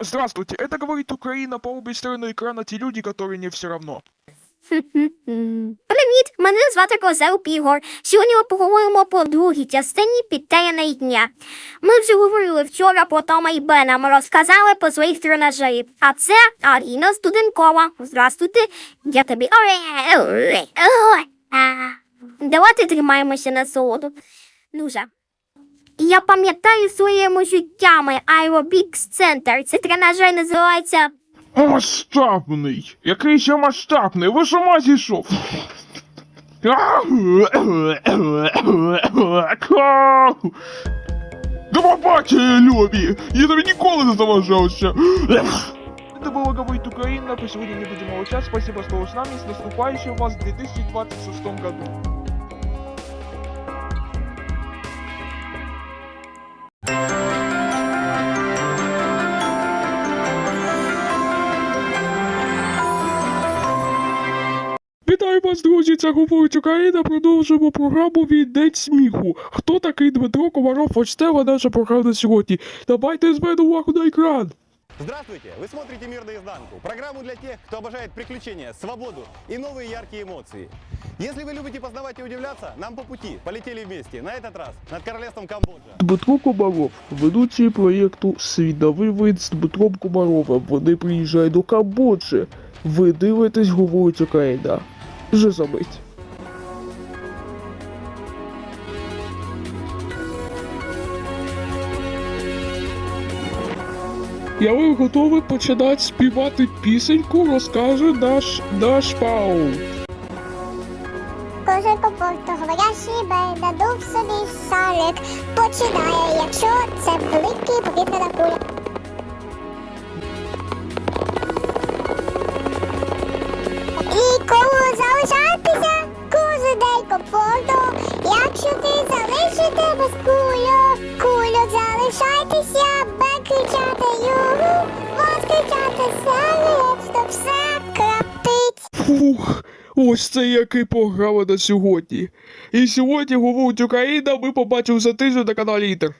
Здравствуйте, это говорит Украина по обе стороны экрана те люди, которые не все равно. М. Привіт, мене звати Козел Ігор. Сьогодні ми поговоримо про другій частині підтаяної дня. Ми вже говорили вчора про Тома і Бена. Ми розказали про своїх тренажерів. А це Аріна Студенкова. Здравствуйте, я тобі. А, Давайте тримаємося на солоду. Ну же. Я пам'ятаю своїми життями Aerobics Center. Це тренажер називається Масштабний! Який ще масштабний? Ви ж ума зійшов? До побачення, Любі! Я тобі ніколи не заважався! Это было говорит Украина, по сегодня не будем молчать. Спасибо, что вы с нами. С наступающим вас в 2026 году. вас, друзі! Це говорить Україна. Продовжуємо програму від День сміху. Хто такий Дмитро Комаров? Ось це вона наша програма сьогодні. Давайте звернемо увагу на екран. Здравствуйте! Вы смотрите «Мир наизнанку» – программу для тех, кто обожает приключения, свободу и новые яркие эмоции. Если вы любите познавать и удивляться, нам по пути. Полетели вместе. На этот раз над королевством Камбоджа. Дмитро Комаров, ведучий проєкту Свідовий вид з Дмитром Комаровим. Вони приїжджають до Камбоджі. Ви дивитесь, говорить Україна. Вже за мить. Я ви готові починати співати пісеньку, розкаже наш наш пау. Кожен комфортно говорящий би надув собі шарик. Починає, якщо це великий повітряна куля. Залишайтеся, бе кричати югу, вас кричати салець, то все краптить. Фух, ось це який програма на сьогодні. І сьогодні говорить Україна, ми побачимо за тиждень на каналі Інтер.